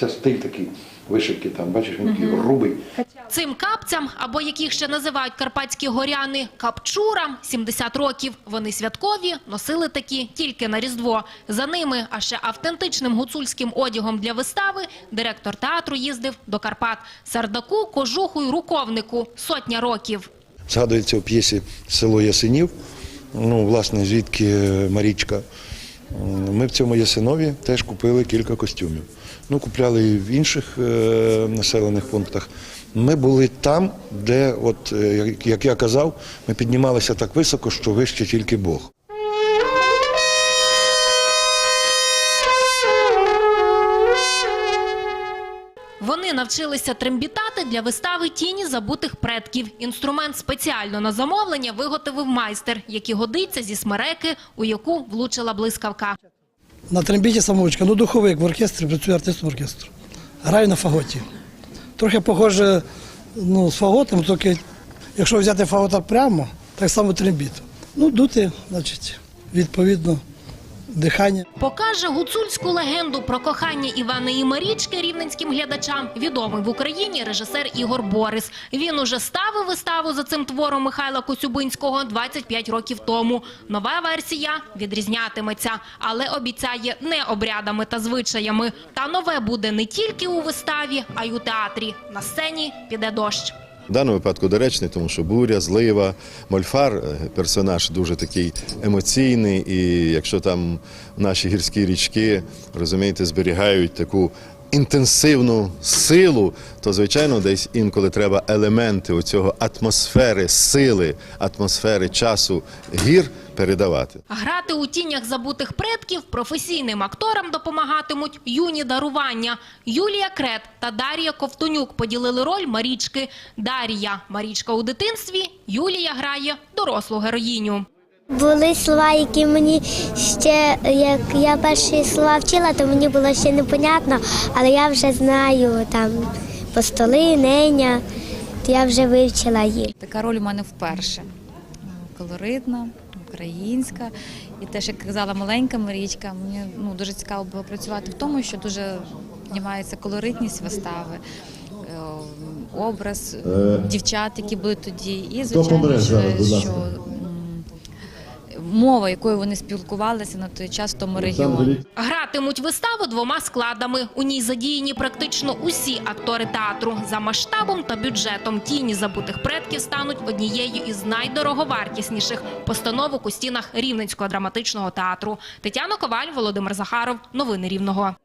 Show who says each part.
Speaker 1: Це стиль такий вишивки, там, бачиш, він такий грубий.
Speaker 2: Цим капцям, або яких ще називають карпатські горяни, капчурам 70 років. Вони святкові, носили такі тільки на Різдво. За ними, а ще автентичним гуцульським одягом для вистави, директор театру їздив до Карпат. Сардаку, кожуху й руковнику сотня років.
Speaker 1: Згадується у п'єсі село Ясенів, ну, власне, звідки Марічка. Ми в цьому Ясинові теж купили кілька костюмів. Ну, купляли і в інших е, населених пунктах. Ми були там, де, от, е, як я казав, ми піднімалися так високо, що вище тільки Бог.
Speaker 2: Вони навчилися трембітати для вистави «Тіні забутих предків». Інструмент спеціально на замовлення виготовив майстер, який годиться зі смереки, у яку влучила блискавка.
Speaker 3: На трембіті самоучка, ну духовик в оркестрі, працюю артистом оркестру. Граю на фаготі. Трохи похоже ну, з фаготом, тільки якщо взяти фагота прямо, так само трембіт. Ну, дути, значить, відповідно, дихання.
Speaker 2: Покаже гуцульську легенду про кохання Івана і Марічки рівненським глядачам відомий в Україні режисер Ігор Борис. Він уже ставив виставу за цим твором Михайла Коцюбинського 25 років тому. Нова версія відрізнятиметься, але обіцяє не обрядами та звичаями. Та нове буде не тільки у виставі, а й у театрі. На сцені піде дощ.
Speaker 4: В даному випадку доречний, тому що буря, злива, мольфар е, персонаж дуже такий емоційний, і якщо там наші гірські річки, розумієте, зберігають таку інтенсивну силу, то звичайно десь інколи треба елементи оцього атмосфери, сили, атмосфери часу гір передавати.
Speaker 2: Грати у тінях забутих предків професійним акторам допомагатимуть юні дарування. Юлія Крет та Дар'я Ковтонюк поділили роль Марічки. Дар'я – Марічка у дитинстві, Юлія грає дорослу героїню.
Speaker 5: Були слова, які мені ще, як я перші слова вчила, то мені було ще непонятно, але я вже знаю там постоли, неня, то я вже вивчила їх.
Speaker 6: Така роль у мене вперше. Колоритна, українська. І теж, як казала маленька Марічка, мені ну, дуже цікаво було працювати в тому, що дуже піднімається колоритність вистави, е, образ дівчат, які були тоді, і звичайно, що, мова, якою вони спілкувалися на той час в тому регіоні.
Speaker 2: Гратимуть виставу двома складами. У ній задіяні практично усі актори театру. За масштабом та бюджетом тіні забутих предків стануть однією із найдороговартісніших постановок у стінах Рівненського драматичного театру. Тетяна Коваль, Володимир Захаров. Новини Рівного.